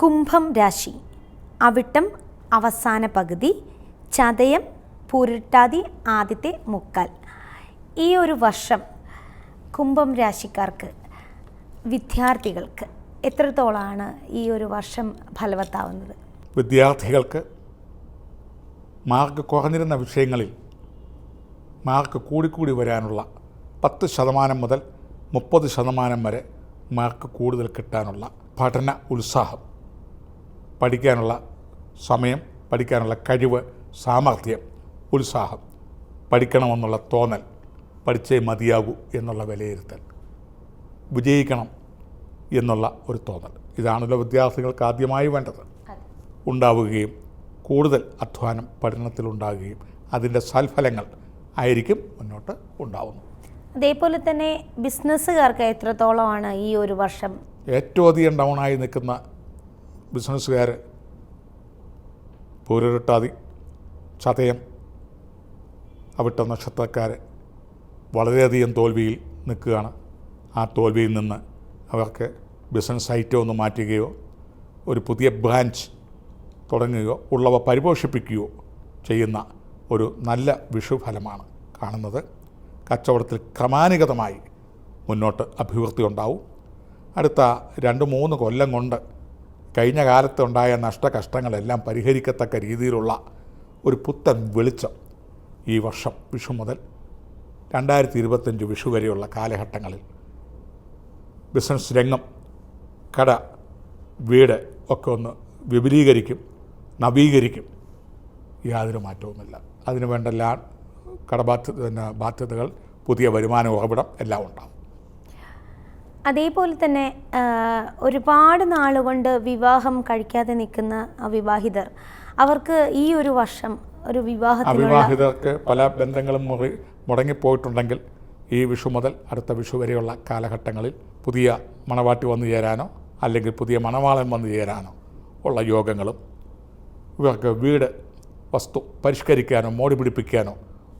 കുംഭം രാശി. അവിട്ടം അവസാന പകുതി ചതയം പൂരിട്ടാതി ആദ്യത്തെ മുക്കാൽ. ഈ ഒരു വർഷം കുംഭം രാശിക്കാർക്ക് വിദ്യാർത്ഥികൾക്ക് എത്രത്തോളമാണ് ഈ ഒരു വർഷം ഫലവത്താവുന്നത്? വിദ്യാർത്ഥികൾക്ക് മാർക്ക് കുറഞ്ഞിരുന്ന വിഷയങ്ങളിൽ മാർക്ക് കൂടിക്കൂടി വരാനുള്ള പത്ത് ശതമാനം മുതൽ മുപ്പത് ശതമാനം വരെ മാർക്ക് കൂടുതൽ കിട്ടാനുള്ള പഠന ഉത്സാഹം പഠിക്കാനുള്ള സമയം പഠിക്കാനുള്ള കഴിവ് സാമർഥ്യം ഉത്സാഹം പഠിക്കണമെന്നുള്ള തോന്നൽ പഠിച്ചേ മതിയാകൂ എന്നുള്ള വിലയിരുത്തൽ വിജയിക്കണം എന്നുള്ള ഒരു തോന്നൽ. ഇതാണല്ലോ വിദ്യാർത്ഥികൾക്ക് ആദ്യമായി വേണ്ടത്. ഉണ്ടാവുകയും കൂടുതൽ അധ്വാനം പഠനത്തിലുണ്ടാകുകയും അതിന്റെ സൽഫലങ്ങൾ ആയിരിക്കും മുന്നോട്ട് ഉണ്ടാവുന്നത്. അതേപോലെ തന്നെ ബിസിനസ്സുകാർക്ക് എത്രത്തോളമാണ് ഈ ഒരു വർഷം? ഏറ്റവും അധികം ഡൗണായി നിൽക്കുന്ന ബിസിനസ്സുകാർ പൂരൊരുട്ടാതി ചതയം അവിട്ട നക്ഷത്രക്കാർ വളരെയധികം തോൽവിയിൽ നിൽക്കുകയാണ്. ആ തോൽവിയിൽ നിന്ന് അവർക്ക് ബിസിനസ് ഐറ്റം ഒന്ന് മാറ്റുകയോ ഒരു പുതിയ ബ്രാഞ്ച് തുടങ്ങുകയോ ഉള്ളവ പരിപോഷിപ്പിക്കുകയോ ചെയ്യുന്ന ഒരു നല്ല വിഷുഫലമാണ് കാണുന്നത്. കച്ചവടത്തിൽ ക്രമാനുഗതമായി മുന്നോട്ട് അഭിവൃദ്ധി ഉണ്ടാവും. അടുത്ത രണ്ട് മൂന്ന് കൊല്ലം കൊണ്ട് കഴിഞ്ഞ കാലത്തുണ്ടായ നഷ്ടകഷ്ടങ്ങളെല്ലാം പരിഹരിക്കത്തക്ക രീതിയിലുള്ള ഒരു പുത്തൻ വെളിച്ചം ഈ വർഷം വിഷു മുതൽ രണ്ടായിരത്തി ഇരുപത്തഞ്ച് വിഷു വരെയുള്ള കാലഘട്ടങ്ങളിൽ. ബിസിനസ് രംഗം കട വീട് ഒക്കെ ഒന്ന് വിപുലീകരിക്കും നവീകരിക്കും. യാതൊരു മാറ്റവുമില്ല. അതിനു വേണ്ട എല്ലാ കടബാധ്യത ബാധ്യതകൾ പുതിയ വരുമാന ഉറവിടം എല്ലാം ഉണ്ടാകും അതേപോലെ തന്നെ ഒരുപാട് നാളുകൊണ്ട് വിവാഹം കഴിക്കാതെ നിൽക്കുന്ന അവിവാഹിതർ അവർക്ക് ഈ ഒരു വർഷം ഒരു വിവാഹത്തിനുള്ള അവിവാഹിതർക്ക് പല ബന്ധങ്ങളും മുറി മുടങ്ങിപ്പോയിട്ടുണ്ടെങ്കിൽ ഈ വിഷു മുതൽ അടുത്ത വിഷു വരെയുള്ള കാലഘട്ടങ്ങളിൽ പുതിയ മണവാട്ടി വന്നു ചേരാനോ അല്ലെങ്കിൽ പുതിയ മണവാളൻ വന്നു ചേരാനോ ഉള്ള യോഗങ്ങളും ഇവർക്ക് വീട് വസ്തു പരിഷ്കരിക്കാനോ മോടി പിടിപ്പിക്കാനോ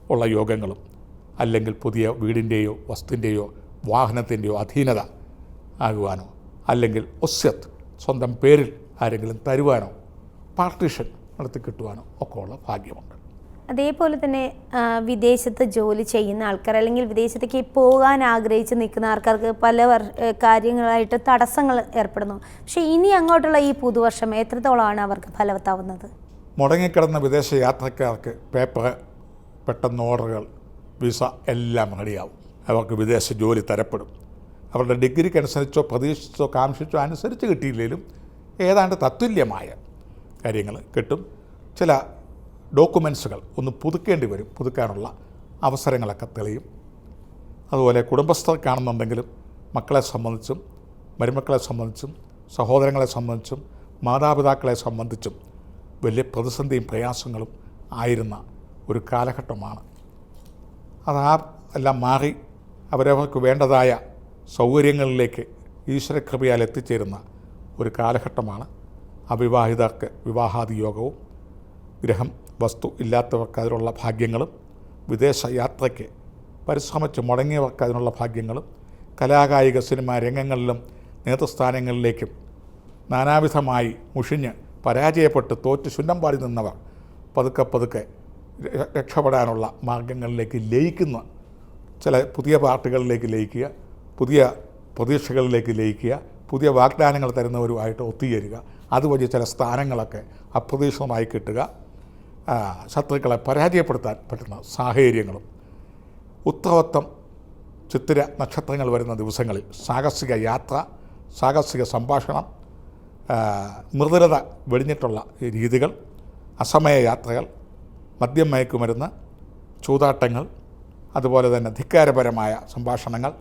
ഉള്ള യോഗങ്ങളും അല്ലെങ്കിൽ പുതിയ വീടിന്റെയോ വസ്തുവിന്റെയോ വാഹനത്തിന്റെയോ അധീനത ആകുവാനോ? അല്ലെങ്കിൽ ഒസ്യത്ത് സ്വന്തം പേരിൽ ആരെങ്കിലും തരുവാനോ? പാർട്ടീഷൻ നടത്തി കിട്ടുവാനോ ഒക്കെ ഉള്ള ഭാഗ്യമുണ്ട്. അതേപോലെ തന്നെ വിദേശത്ത് ജോലി ചെയ്യുന്ന ആൾക്കാർ അല്ലെങ്കിൽ വിദേശത്തേക്ക് പോകാൻ ആഗ്രഹിച്ച് നിൽക്കുന്ന ആൾക്കാർക്ക് പല കാര്യങ്ങളായിട്ട് തടസ്സങ്ങൾ ഏർപ്പെടുന്നു. പക്ഷേ ഇനി അങ്ങോട്ടുള്ള ഈ പുതുവർഷം എത്രത്തോളമാണ് അവർക്ക് ഫലവത്താവുന്നത്? മുടങ്ങിക്കിടന്ന വിദേശ യാത്രക്കാർക്ക് പേപ്പർ പെട്ടെന്ന് ഓർഡറുകൾ വിസ എല്ലാം റെഡിയാവും. അവർക്ക് വിദേശ ജോലി തരപ്പെടും. അവരുടെ ഡിഗ്രിക്ക് അനുസരിച്ചോ പ്രതീക്ഷിച്ചോ കാംക്ഷിച്ചോ അനുസരിച്ച് കിട്ടിയില്ലെങ്കിലും ഏതാണ്ട് തത്തുല്യമായ കാര്യങ്ങൾ കിട്ടും. ചില ഡോക്യുമെൻസുകൾ ഒന്ന് പുതുക്കേണ്ടി വരും. പുതുക്കാനുള്ള അവസരങ്ങളൊക്കെ തെളിയും. അതുപോലെ കുടുംബസ്ഥർക്കാണെന്നുണ്ടെങ്കിലും മക്കളെ സംബന്ധിച്ചും മരുമക്കളെ സംബന്ധിച്ചും സഹോദരങ്ങളെ സംബന്ധിച്ചും മാതാപിതാക്കളെ സംബന്ധിച്ചും വലിയ പ്രതിസന്ധിയും പ്രയാസങ്ങളും ആയിരുന്ന ഒരു കാലഘട്ടമാണ്. അത് ആ എല്ലാം മാറി. അവരവർക്ക് വേണ്ടതായ സൗകര്യങ്ങളിലേക്ക് ഈശ്വരകൃപയാൽ എത്തിച്ചേരുന്ന ഒരു കാലഘട്ടമാണ് അവിവാഹിതർക്ക് വിവാഹാദി യോഗവും ഗ്രഹം വസ്തു ഇല്ലാത്തവർക്ക് അതിനുള്ള ഭാഗ്യങ്ങളും വിദേശ യാത്രയ്ക്ക് പരിശ്രമിച്ച് മുടങ്ങിയവർക്ക് അതിനുള്ള ഭാഗ്യങ്ങളും കലാകായിക സിനിമാ രംഗങ്ങളിലും നേതൃസ്ഥാനങ്ങളിലേക്കും നാനാവിധമായി മുഷിഞ്ഞ് പരാജയപ്പെട്ട് തോറ്റ് ശുന്നം പാടി നിന്നവർ പതുക്കെ പതുക്കെ രക്ഷപ്പെടാനുള്ള മാർഗങ്ങളിലേക്ക് ലയിക്കുന്ന ചില പുതിയ പാർട്ടികളിലേക്ക് ലയിക്കുക പുതിയ പ്രതീക്ഷകളിലേക്ക് ലയിക്കുക പുതിയ വാഗ്ദാനങ്ങൾ തരുന്നവരുമായിട്ട് ഒത്തുചേരുക. അതുവഴി ചില സ്ഥാനങ്ങളൊക്കെ അപ്രതീക്ഷിതമായി കിട്ടുക. ശത്രുക്കളെ പരാജയപ്പെടുത്താൻ പറ്റുന്ന സാഹചര്യങ്ങളും. ഉത്തരവത്വം ചിത്തിര നക്ഷത്രങ്ങൾ വരുന്ന ദിവസങ്ങളിൽ സാഹസിക യാത്ര സാഹസിക സംഭാഷണം മൃദുലത വെടിഞ്ഞിട്ടുള്ള രീതികൾ അസമയ യാത്രകൾ മദ്യം മയക്കുമരുന്ന് ചൂതാട്ടങ്ങൾ അതുപോലെ തന്നെ ധിക്കാരപരമായ സംഭാഷണങ്ങൾ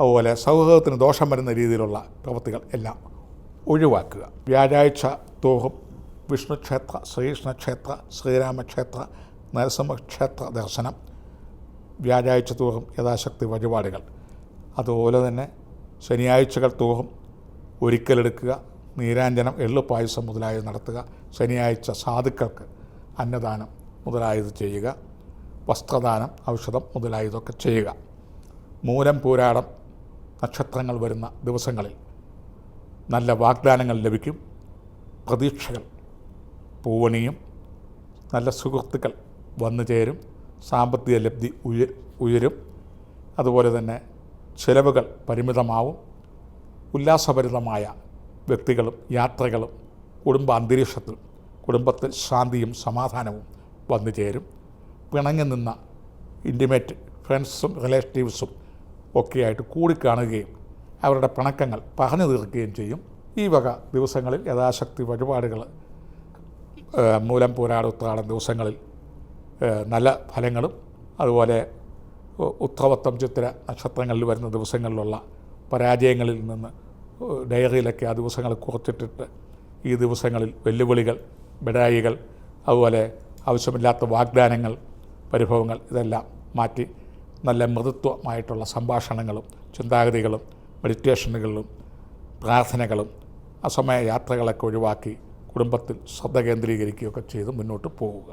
അതുപോലെ സൗഹൃദത്തിന് ദോഷം വരുന്ന രീതിയിലുള്ള പ്രവൃത്തികൾ എല്ലാം ഒഴിവാക്കുക. വ്യാഴാഴ്ച തോറും വിഷ്ണുക്ഷേത്ര ക്ഷേത്ര ശ്രീകൃഷ്ണ ക്ഷേത്ര ശ്രീരാമക്ഷേത്ര നരസിംഹക്ഷേത്ര ദർശനം വ്യാഴാഴ്ച തോറും യഥാശക്തി വഴിപാടുകൾ. അതുപോലെ തന്നെ ശനിയാഴ്ചകൾ തോറും ഒരിക്കലെടുക്കുക നീരാഞ്ജനം എള്ളു പായസം മുതലായത് നടത്തുക ശനിയാഴ്ച സാധുക്കൾക്ക് അന്നദാനം മുതലായത് ചെയ്യുക വസ്ത്രദാനം ഔഷധം മുതലായതൊക്കെ ചെയ്യുക. മൂലം പൂരാടം നക്ഷത്രങ്ങൾ വരുന്ന ദിവസങ്ങളിൽ നല്ല വാഗ്ദാനങ്ങൾ ലഭിക്കും. പ്രതീക്ഷകൾ പൂവണിയും നല്ല സുഹൃത്തുക്കൾ വന്നു ചേരും. സാമ്പത്തിക ലബ്ധി ഉയ ഉയരും. അതുപോലെ തന്നെ ചിലവുകൾ പരിമിതമാവും. ഉല്ലാസഭരിതമായ വ്യക്തികളും യാത്രകളും കുടുംബ അന്തരീക്ഷത്തിൽ കുടുംബത്തിൽ ശാന്തിയും സമാധാനവും വന്നു ചേരും. പിണങ്ങി നിന്ന ഇന്റിമേറ്റ് ഫ്രണ്ട്സും റിലേറ്റീവ്സും ഒക്കെയായിട്ട് കൂടിക്കാണുകയും അവരുടെ പിണക്കങ്ങൾ പറഞ്ഞു തീർക്കുകയും ചെയ്യും. ഈ വക ദിവസങ്ങളിൽ യഥാശക്തി വഴിപാടുകൾ മൂലം പൂരാട് ഉത്രാടം ദിവസങ്ങളിൽ നല്ല ഫലങ്ങളും അതുപോലെ ഉത്രവത്വം ചിത്ര നക്ഷത്രങ്ങളിൽ വരുന്ന ദിവസങ്ങളിലുള്ള പരാജയങ്ങളിൽ നിന്ന് ഡയറിയിലൊക്കെ ആ ദിവസങ്ങൾ കുറച്ചിട്ടിട്ട് ഈ ദിവസങ്ങളിൽ വെല്ലുവിളികൾ ബിടായികൾ അതുപോലെ ആവശ്യമില്ലാത്ത വാഗ്ദാനങ്ങൾ പരിഭവങ്ങൾ ഇതെല്ലാം മാറ്റി നല്ല മൃദുത്വമായിട്ടുള്ള സംഭാഷണങ്ങളും ചിന്താഗതികളും മെഡിറ്റേഷനുകളും പ്രാർത്ഥനകളും അസമയ യാത്രകളൊക്കെ ഒഴിവാക്കി കുടുംബത്തിൽ ശ്രദ്ധ കേന്ദ്രീകരിക്കുകയൊക്കെ ചെയ്ത് മുന്നോട്ട് പോവുക.